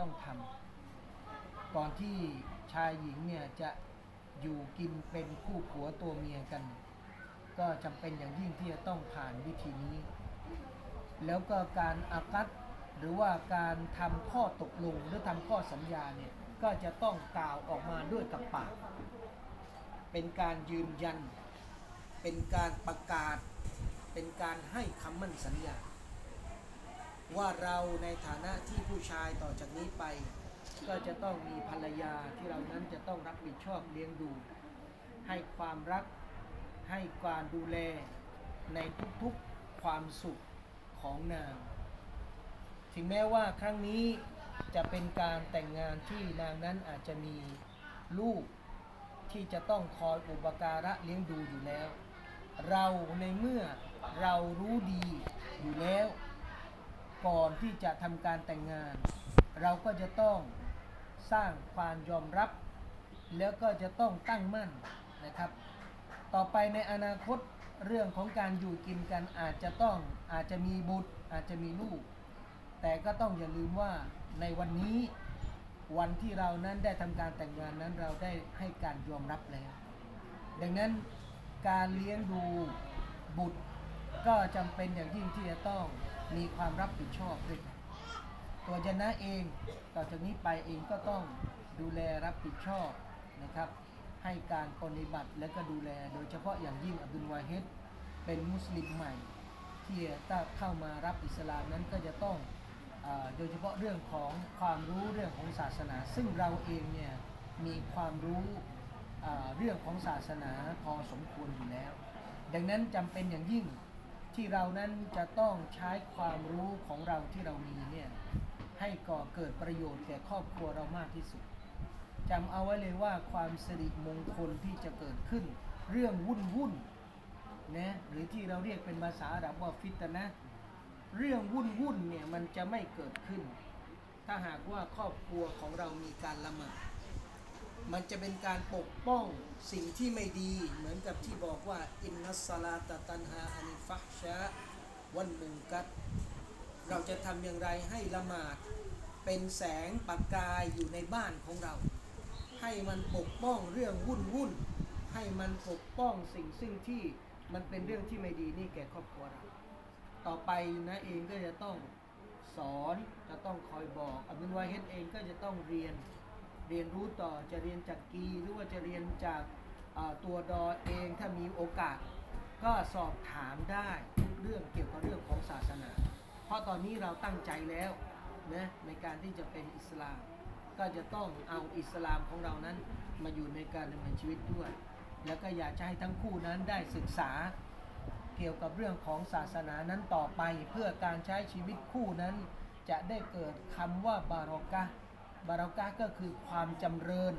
ต้องทำก่อนที่ชายหญิงเนี่ยจะอยู่กินเป็นคู่ผัวตัวเมียกัน ก็จำเป็นอย่างยิ่งที่จะต้องผ่านวิธีนี้ แล้วก็การอากัดหรือว่าการทำข้อตกลงหรือทำข้อสัญญาเนี่ยก็จะต้องกล่าวออกมาด้วยกับปาก เป็นการยืนยัน เป็นการประกาศ เป็นการให้คำมั่นสัญญา ว่าเราในฐานะที่ผู้ชายต่อจากนี้ไป ก็จะต้องมีภรรยาที่เรานั้นจะต้องรับผิดชอบเลี้ยงดู ให้ความรักให้การดูแลในทุกๆความสุขของนาง ถึงแม้ว่าครั้งนี้จะเป็นการแต่งงานที่นางนั้นอาจจะมีลูกที่จะต้องคอยอุปการะเลี้ยงดูอยู่แล้ว เราในเมื่อเรารู้ดีอยู่แล้ว ก่อนที่จะทำการแต่งงาน เราก็จะต้องสร้างความยอมรับ แล้วก็จะต้องตั้งมั่นนะครับ ต่อไปในอนาคตเรื่องของการอยู่กินกันอาจจะต้องอาจจะมีบุตรอาจจะมีลูก แต่ก็ต้องอย่าลืมว่าในวันนี้วันที่เรานั้นได้ทำการแต่งงานนั้นเราได้ให้การยอมรับแล้ว ดังนั้นการเลี้ยงดูบุตรก็จำเป็นอย่างยิ่งที่จะต้อง มีความรับผิดชอบด้วยกันตัวจนะเองต่อจากนี้ไปเองก็ต้องดูแลรับผิดชอบนะครับ ให้การปฏิบัติและก็ดูแลโดยเฉพาะอย่างยิ่งอับดุลวาเฮดเป็นมุสลิมใหม่ ที่ถ้าเข้ามารับอิสลามนั้นก็จะต้องอโดยเฉพาะเรื่องของความรู้เรื่องของศาสนา ซึ่งเราเองเนี่ยมีความรู้เรื่องของศาสนาพอสมควรอยู่แล้ว ดังนั้นจำเป็นอย่างยิ่ง ที่เรานั้นจะต้องใช้ความรู้ของเราที่เรามีเนี่ยให้ก่อเกิดประโยชน์แก่ครอบครัวเรามากที่สุดจำเอาไว้เลยว่าความสิริมงคลที่จะเกิดขึ้น เรื่องวุ่นวุ่นนะหรือที่เราเรียกเป็นภาษาอาหรับว่าฟิตนะ เรื่องวุ่นวุ่นเนี่ยมันจะไม่เกิดขึ้น ถ้าหากว่าครอบครัวของเรามีการละหมาด มันจะเป็นการปกป้องสิ่งที่ไม่ดีเหมือนกับที่บอกว่า อินนัสซาลาตะตันฮาอานิฟัฮชะวันมุงกัดเราจะทำอย่างไรให้ละหมาดเป็นแสงประกายอยู่ในบ้านของเรา ให้มันปกป้องเรื่องวุ่นวุ่นให้มันปกป้องสิ่งซึ่งที่มันเป็นเรื่องที่ไม่ดีนี่แก่ครอบครัวเรา ต่อไปนะเองก็จะต้องสอนจะต้องคอยบอกอับดุลวาเฮดเองก็จะต้องเรียน เรียนรู้ต่อจะเรียนจากกีหรือว่าจะเรียนจากตัวดอเองถ้ามีโอกาส ก็สอบถามได้ทุกเรื่องเกี่ยวกับเรื่องของศาสนา เพราะตอนนี้เราตั้งใจแล้วนะในการที่จะเป็นอิสลาม ก็จะต้องเอาอิสลามของเรานั้นมาอยู่ในการดำเนินชีวิตด้วย แล้วก็อยากจะให้ทั้งคู่นั้นได้ศึกษาเกี่ยวกับเรื่องของศาสนานั้นต่อไป เพื่อการใช้ชีวิตคู่นั้นจะได้เกิดคำว่าบารอกะ บารอกะก็คือความจำเริญ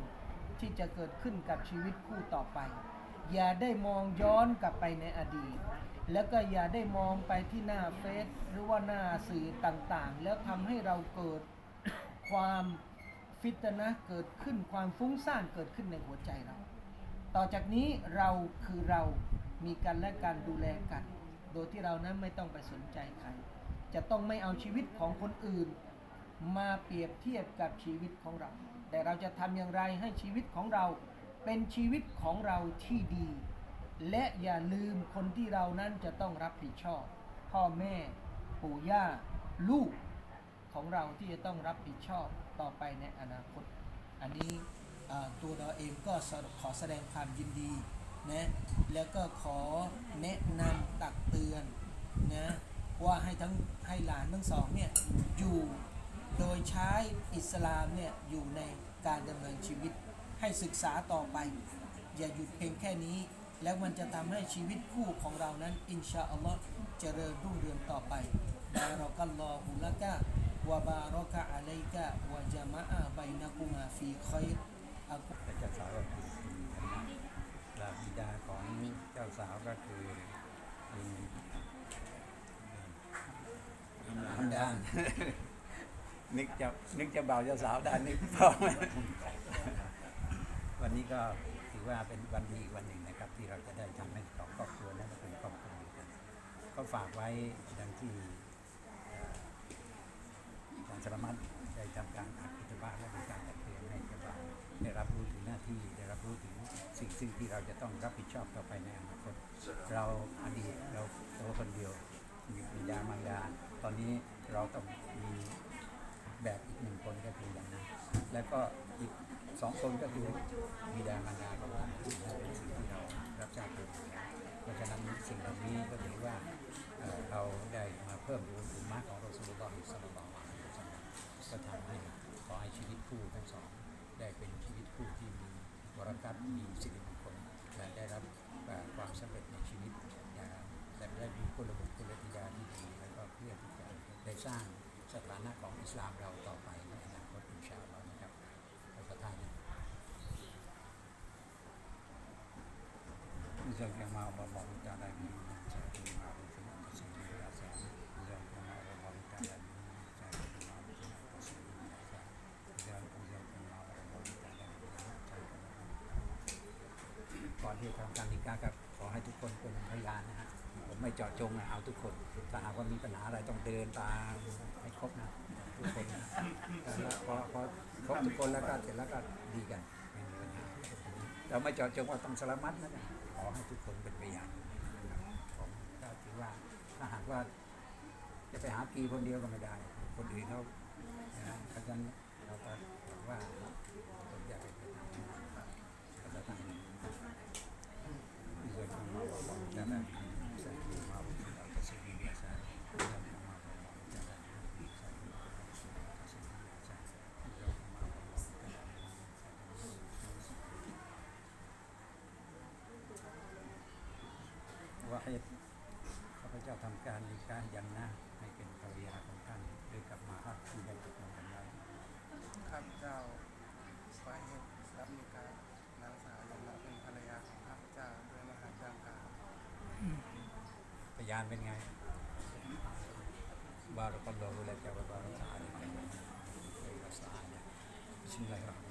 ที่จะเกิดขึ้นกับชีวิตคู่ต่อไป อย่าได้มองย้อนกลับไปในอดีต แล้วก็อย่าได้มองไปที่หน้าเฟซหรือว่าหน้าสื่อต่างๆ แล้วทำให้เราเกิดความฟิตนะเกิดขึ้นความฟุ้งซ่านเกิดขึ้นในหัวใจเรา ต่อจากนี้เราคือเรามีกันและการดูแลกัน โดยที่เรานั้นไม่ต้องไปสนใจใคร จะต้องไม่เอาชีวิตของคนอื่น มาเปรียบเทียบกับชีวิตของเรา แต่เราจะทำอย่างไรให้ชีวิตของเราเป็นชีวิตของเราที่ดี และอย่าลืมคนที่เรานั้นจะต้องรับผิดชอบ พ่อแม่ ปู่ย่า ลูกของเราที่จะต้องรับผิดชอบต่อไปในอนาคต อันนี้ตัวเราเองก็ขอแสดงความยินดีนะแล้วก็ขอแนะนำตักเตือนนะว่าให้ทั้งให้หลานทั้งสองเนี่ยอยู่ โดยใช้อิสลามเนี่ยอยู่ในการดำเนินชีวิตให้ศึกษาต่อไป อย่าหยุดเพียงแค่นี้ แล้วมันจะทำให้ชีวิตคู่ของเรานั้น อินชาอัลลอฮ์เจริญรุ่งเรืองต่อไปบารักัลลอฮุลกะวะบารักะอะลัยกะวะจามะอะบัยนะกุมาฟีคอยอักุเจ้าสาวก็คือลาบิดาของเจ้าสาวก็คือลุงฮัมดาน นึกจะนึกจะเบาจะสาวได้นึกพอวันนี้ก็ถือว่าเป็นวันดีวันหนึ่งนะครับ ที่เราจะได้ทำาให้ตอครอบครัวและเป็นครอบครัวกันก็ฝากไว้ดังที่ทางสารมัดได้ทำการอัดกิจบ้านและป็นการจัดเตรียให้กับเราได้รับรู้ถึงหน้าที่ได้รับรู้ถึงสิ่งซึ่งที่เราจะต้องรับผิดชอบต่อไปในอนาคตเราอดีตเราตัวคนเดียวมีดามังดาตอนนี้เราต้องมี แบบอีกหนึ่งคนก็คืออย่างนั้แล้วก็อีกสองคนก็คือบิดามารดาของเราซึ่งเป็นสิ่งที่เรารับทราบกันอยู่เพราะฉะนั้นสิ่งเหล่านี้ก็ถือว่าเเราได้มาเพิ่มดูอุมมะของเราสุลต่านอิสลามก็ทำให้ขอให้ชีวิตคู่ทั้งสอง ได้เป็นชีวิตคู่ที่มีวรกัตมีสิริมงคลและได้รับความสำเร็จในชีวิตและได้มีคุณบุตรคุณธิดาที่ดีแล้วก็เพื่อที่จะได้สร้าง สถานะของอิสลามเราต่อไปในอนาคตอินชาอัลลอฮ์นะครับอัลลอฮ์ท่านจะกมาบอบอกตาได้ดีจะกมาบอกสิ่งที่เราสอนจะาบอบอกตาได้ดีจะกมาบอกสิ่งที่เราสนจะจะาบอบอกตาได้ดีจะก่อนที่จะทำการนิกาครับขอให้ทุกคนเป็นพยานนะครับ ไม่เจาะจงนะเอาทุกคนถ้าหากว่ามีปัญหาอะไรต้องเดินตามให้ครบนะทุกคนแล้วพอพอครบทุกคนแล้วก็เสร็จแล้วก็ดีกันเราไม่เจาะจงว่าต้องสารมัดนะขอให้ทุกคนเป็นไปอย่างผมก็ถือว่าถ้าหากว่าจะไปหากีคนเดียวก็ไม่ได้ คนอื่นเขาเพราะฉะนั้นเราก็หวังว่าผมจะเป็นไปตามนั้นก็จะทำ วาฮิดข้าพเจ้าทำการในการยังนะให้เป็นภรรยาของท่านด้วยกับมาฮัตที่ได้ตกลงกันไว้ข้าพเจ้าไว้ให้รับมีการนางสาวยำละเป็นภรรยาของข้าพเจ้าด้วยมหาจางการพยานเป็นไงบารักัลลอฮุลกะวะบารักะอะลัยกะวะสาอาดะบิสมิลลาฮิรเราะห์มา